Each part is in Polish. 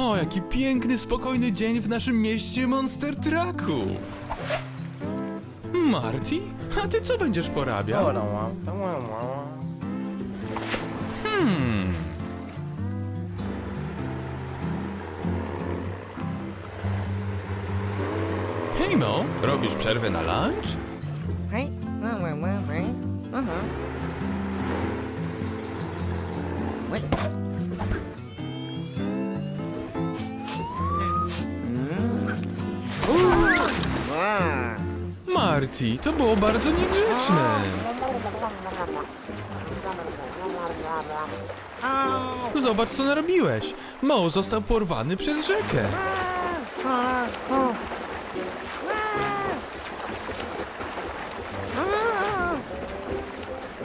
O, jaki piękny, spokojny dzień w naszym mieście Monster Trucków. Marty, a ty co będziesz porabiał? Hmm. Hej Mo, robisz przerwę na lunch? Hej. Aha. To było bardzo niegrzeczne. Zobacz, co narobiłeś. Mo został porwany przez rzekę.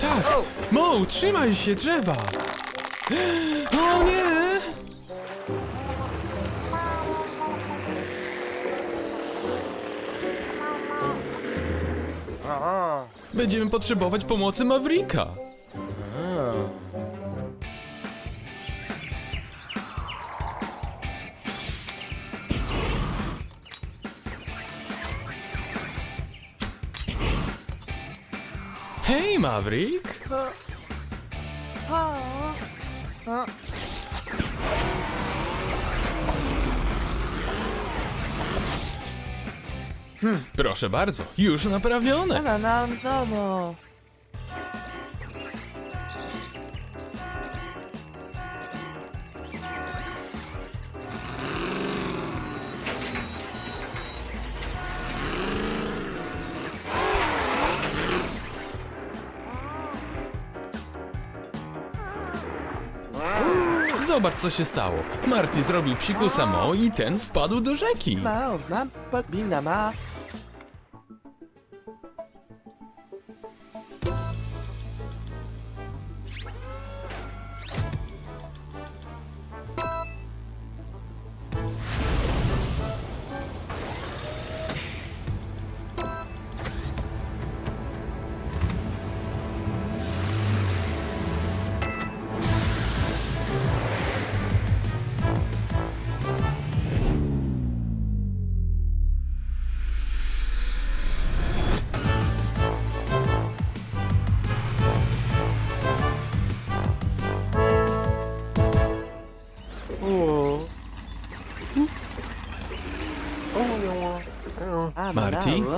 Tak! Mo, trzymaj się drzewa! O nie! Będziemy potrzebować pomocy Mavrika. Hej, Maverick! Proszę bardzo, już naprawione. No, no, no, no. Zobacz, co się stało. Marty zrobił psikusa Mo i ten wpadł do rzeki. Mam podbina ma.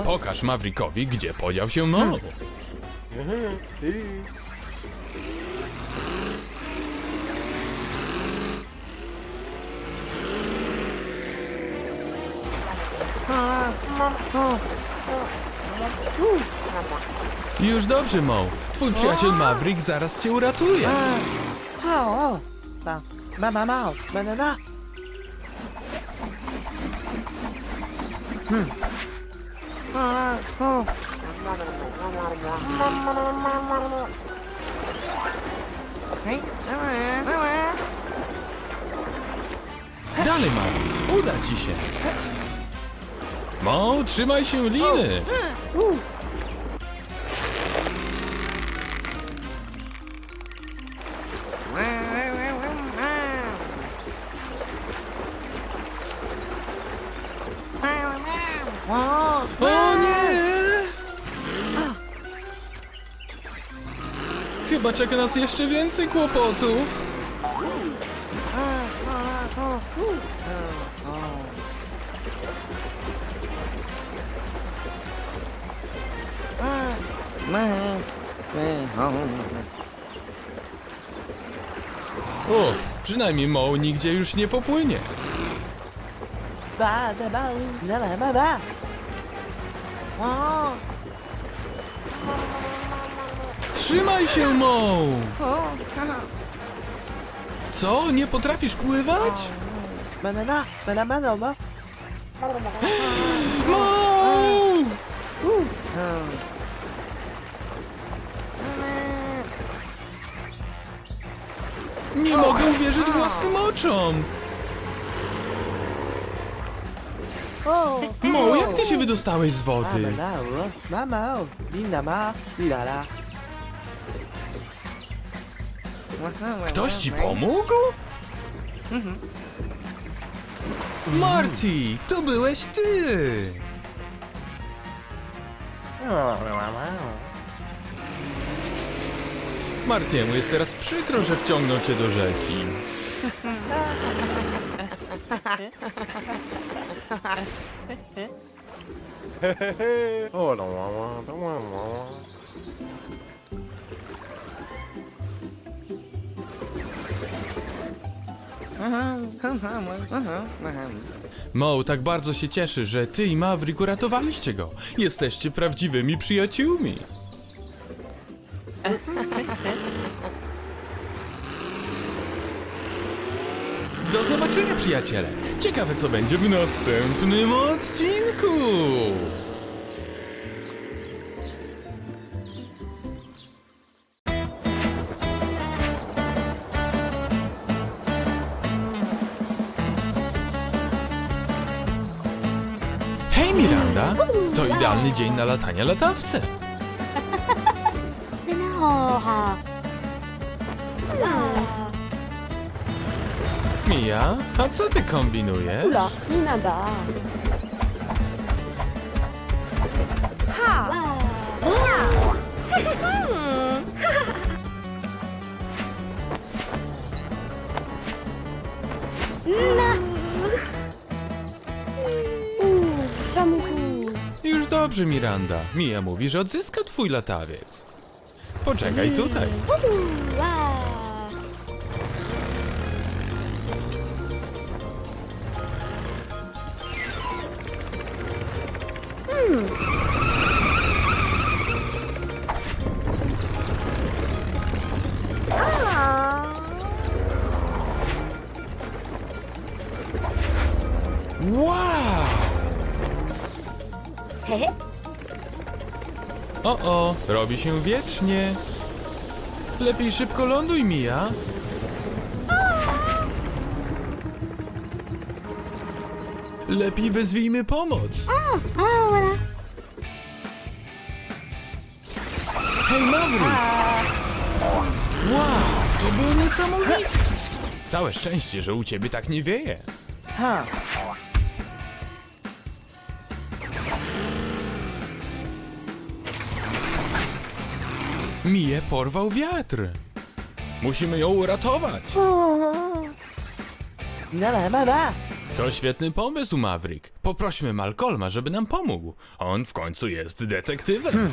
Pokaż Mavrickowi, gdzie podział się Mo. Już dobrze, Mo. Twój przyjaciel Maverick zaraz cię uratuje. O, o. Ma, ma, ma, banana. Hmm. Dalej, Mo. Uda ci się. Mo, trzymaj się liny. Czeka nas jeszcze więcej kłopotów. Uff, przynajmniej Mo nigdzie już nie popłynie. Ba, da, ba, da, ba, ba. O, Trzymaj się, Mo! Co? Nie potrafisz pływać? Banana, banana, banana. Mo! Nie mogę uwierzyć własnym oczom! O, Mo, jak ty się wydostałeś z wody? Mama, mama, lina ma, Ktoś ci pomógł? Marty, to byłeś ty! Martiemu jest teraz przykro, że wciągnął cię do rzeki. Mo tak bardzo się cieszy, że ty i Maverick uratowaliście go. Jesteście prawdziwymi przyjaciółmi. Do zobaczenia, przyjaciele. Ciekawe, co będzie w następnym odcinku. Idealny dzień na latanie latawce. Mia, a co ty kombinujesz? Ula, nie nada. Ha! Dobrze, Miranda. Mia mówi, że odzyska twój latawiec. Poczekaj tutaj. Ua. Wow! O, o, robi się wiecznie. Lepiej szybko ląduj, Mia. Lepiej wezwijmy pomoc. Hej, Maverick! Wow, to było niesamowite. Całe szczęście, że u ciebie tak nie wieje. Ha. Miję porwał wiatr. Musimy ją uratować. Nada, nada. To świetny pomysł, Maverick. Poprośmy Malcolma, żeby nam pomógł. On w końcu jest detektywem.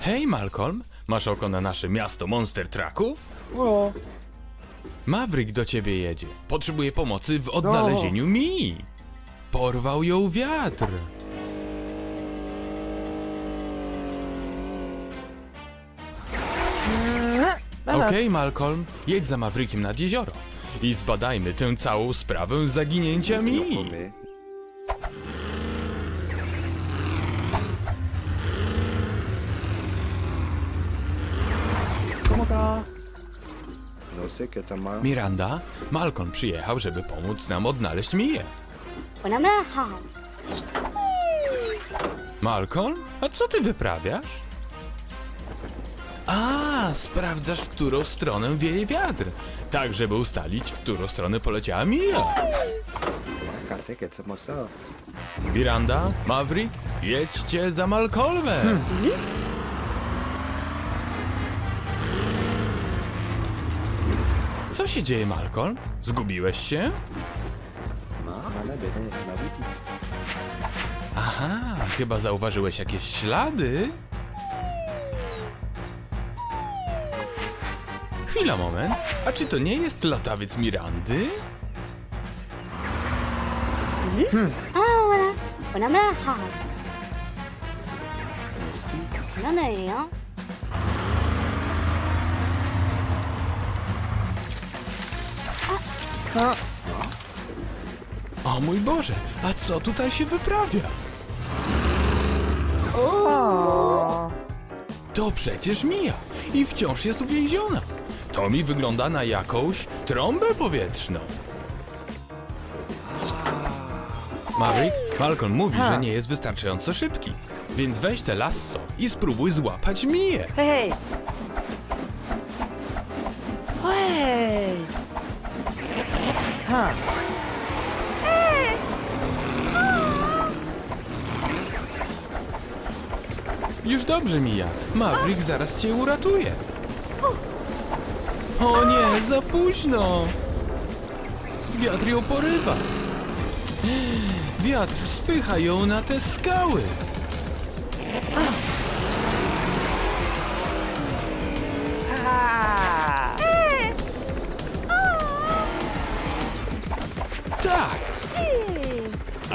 Hej, Malcolm. Masz oko na nasze miasto Monster Trucków? O, Maverick do ciebie jedzie. Potrzebuje pomocy w odnalezieniu Mii. Porwał ją wiatr. Okej, Malcolm, jedź za Maverickiem nad jezioro i zbadajmy tę całą sprawę zaginięcia. ¿Cómo Miranda, Malcolm przyjechał, żeby pomóc nam odnaleźć Miję. Malcolm, a co ty wyprawiasz? A, sprawdzasz, w którą stronę wieje wiatr. Tak, żeby ustalić, w którą stronę poleciała Mija. Miranda, Maverick, jedźcie za Malcolmem. Się dzieje, Malcolm? Zgubiłeś się? Aha, chyba zauważyłeś jakieś ślady? Chwila, moment. A czy to nie jest latawiec Mirandy? Hein? Ha. O mój Boże, a co tutaj się wyprawia? O. To przecież Mija i wciąż jest uwięziona. To mi wygląda na jakąś trąbę powietrzną. Maverick, Falcon mówi, Ha. że nie jest wystarczająco szybki. Więc weź te lasso i spróbuj złapać Miję. Hej! Hej! Ha! Już dobrze, Mija. Maverick zaraz cię uratuje. O nie, za późno. Wiatr ją porywa. Wiatr spycha ją na te skały.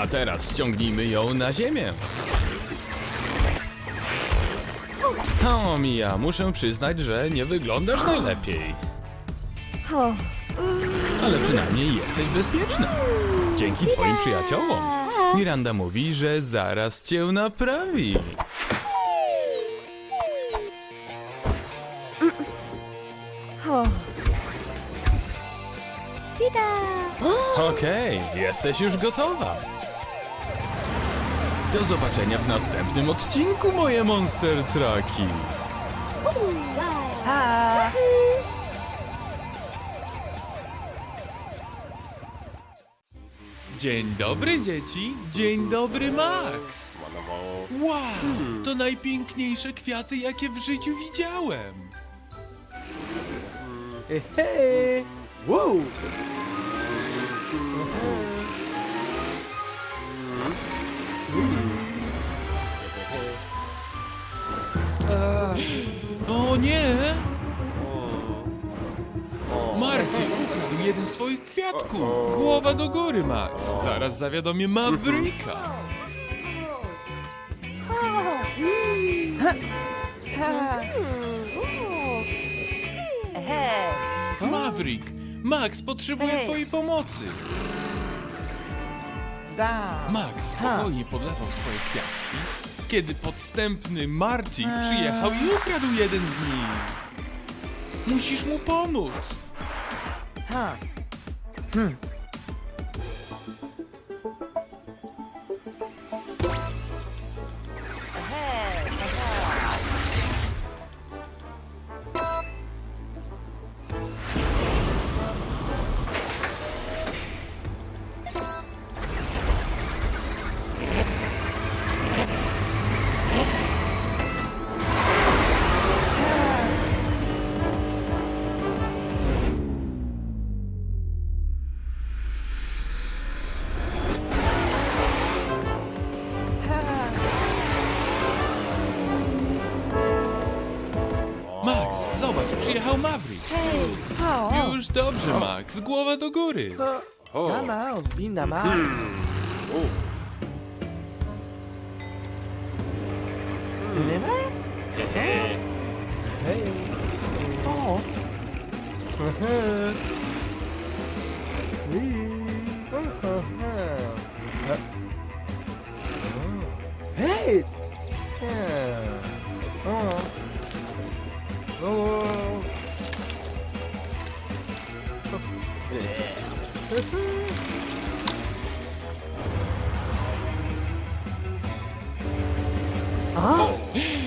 A teraz ściągnijmy ją na ziemię. O, Mija, muszę przyznać, że nie wyglądasz najlepiej. Ale przynajmniej jesteś bezpieczna. Dzięki twoim przyjaciołom. Miranda mówi, że zaraz cię naprawi. Tita! Okej, jesteś już gotowa. Do zobaczenia w następnym odcinku, moje Monster Trucki. Ha! Dzień dobry, dzieci. Dzień dobry, Max. Wow, to najpiękniejsze kwiaty, jakie w życiu widziałem. Hej! Wow! Nie! Marty ukradł jeden z twoich kwiatków. Głowa do góry, Max. Zaraz zawiadomię Mavericka. Maverick, Max potrzebuje twojej pomocy. Da! Max spokojnie podlewał swoje kwiatki, kiedy podstępny Marty przyjechał i ukradł jeden z nich. Musisz mu pomóc. Ha! Hmm. Przyjechał Maverick. O! Już dobrze, Max, głowa do góry. Dama, binda ma. Nie ma? Hej! O!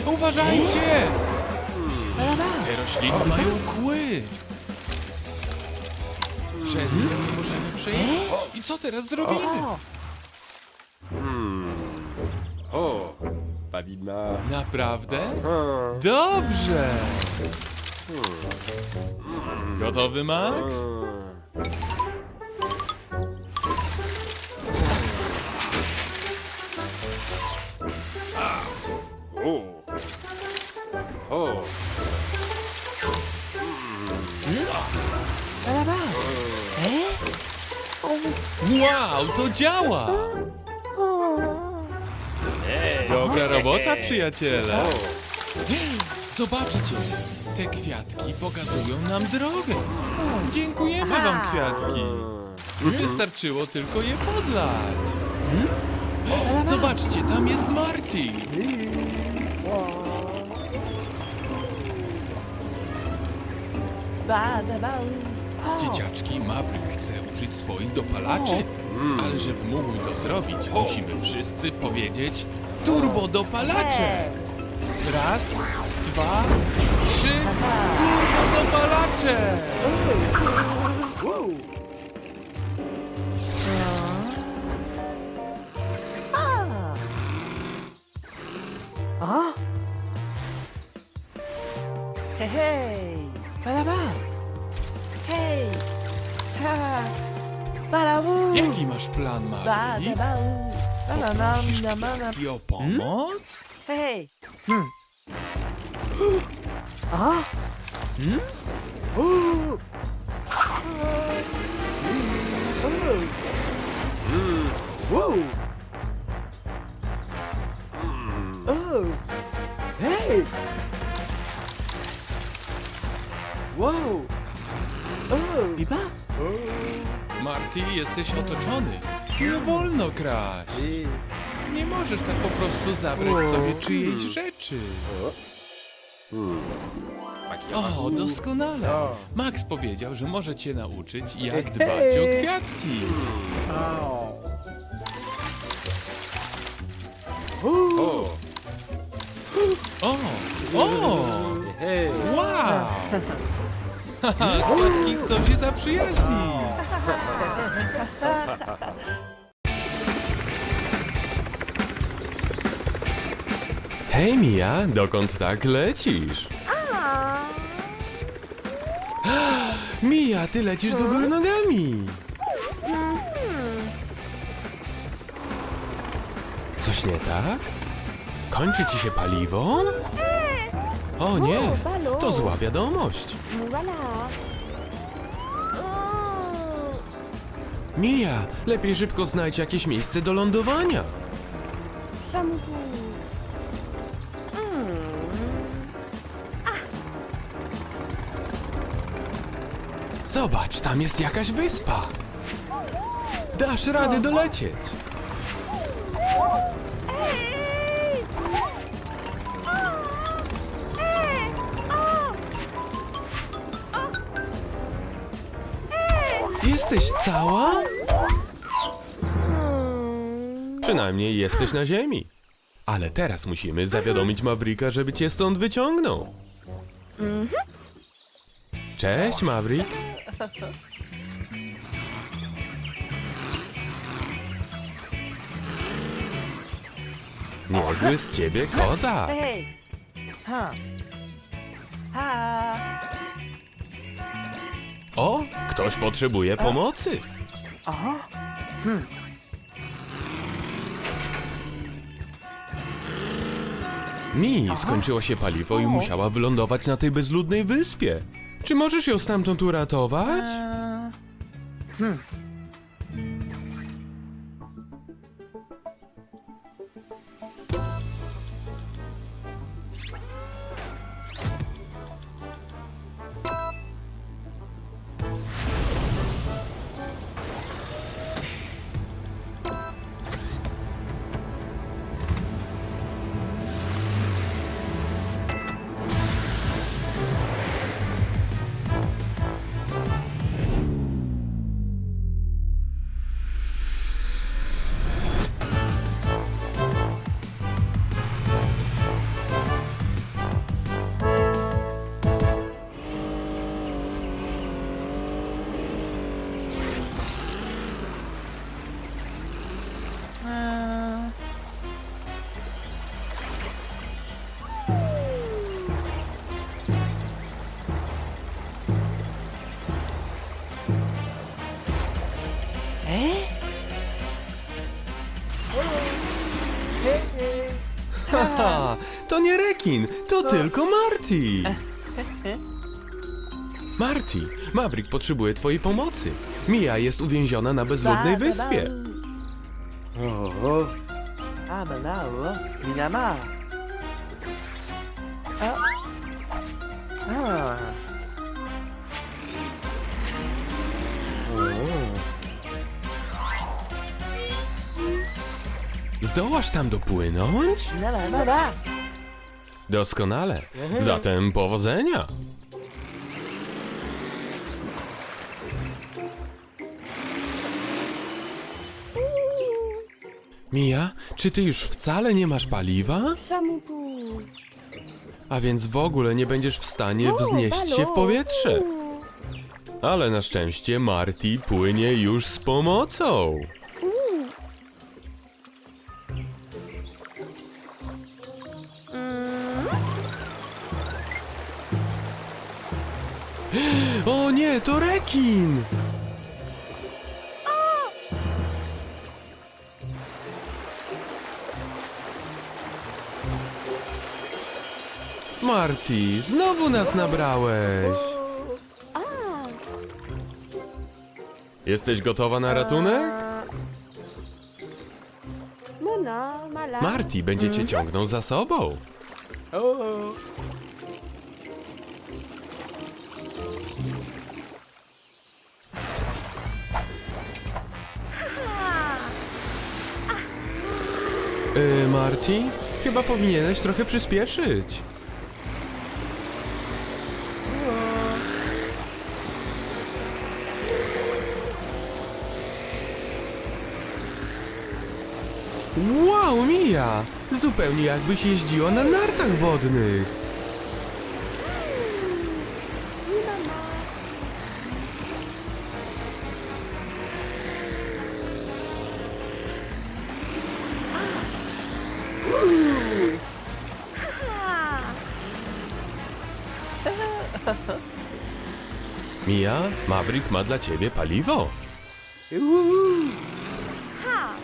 Uważajcie! Te rośliny mają kły. Przez nie nie możemy przejechać. I co teraz zrobimy? O! O, Babina. Naprawdę? Dobrze! Gotowy, Max? O. O. Dama! Eh? Wow, to działa! Dobra robota, przyjaciele! Zobaczcie, te kwiatki pokazują nam drogę. Dziękujemy wam, kwiatki. Wystarczyło tylko je podlać. Zobaczcie, tam jest Marty. Ba, da, ba, o. Dzieciaczki, Maverick chce użyć swoich dopalaczy, ale żeby mógł to zrobić, musimy wszyscy powiedzieć turbo dopalacze. Raz, dwa, trzy, turbo dopalacze. Nam, nam. kwiatki o pomoc? Hej! Hmm. A? Hmm? U. U. U. U. Hej! Wow! U. Biba? Marty, jesteś otoczony. Nie wolno kraść. Nie możesz tak po prostu zabrać sobie czyjejś rzeczy. O, doskonale. Max powiedział, że może cię nauczyć, jak dbać o kwiatki. O! O, wow! Haha, kwiatki chcą się zaprzyjaźnić. Hej, Mia, dokąd tak lecisz? Mia, ty lecisz do góry nogami. Coś nie tak? Kończy ci się paliwo? O nie, to zła wiadomość. Mia, lepiej szybko znajdź jakieś miejsce do lądowania. Shampoo. Zobacz, tam jest jakaś wyspa. Dasz radę dolecieć. Jesteś cała? Przynajmniej jesteś na ziemi. Ale teraz musimy zawiadomić Mavrika, żeby cię stąd wyciągnął. Cześć, Maverick. Niezły z ciebie koza. Hej! Ha! Ha! O, ktoś potrzebuje pomocy. Aha! Mi skończyło się paliwo i musiała wylądować na tej bezludnej wyspie. Czy możesz ją stamtąd uratować? Eee, eee. To tylko Marty. Marty, Maverick potrzebuje twojej pomocy. Mia jest uwięziona na bezludnej wyspie. Zdołasz tam dopłynąć? Doskonale. Zatem powodzenia. Mija, czy ty już wcale nie masz paliwa? Szamupu. A więc w ogóle nie będziesz w stanie wznieść się w powietrze. Ale na szczęście Marty płynie już z pomocą. Rekin! Marty, znowu nas nabrałeś. A, Jesteś gotowa na ratunek? no no, mala. Marty będzie cię ciągnął za sobą. Yy, Marty? Chyba powinieneś trochę przyspieszyć. Wow, Mia! Zupełnie jakbyś jeździła na nartach wodnych. Mia, Maverick ma dla ciebie paliwo. Ha!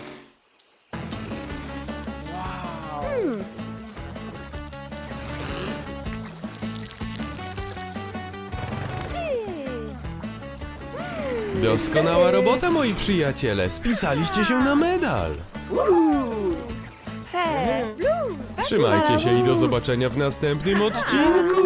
Doskonała robota, moi przyjaciele. Spisaliście się na medal. Hey. Trzymajcie się i do zobaczenia w następnym odcinku.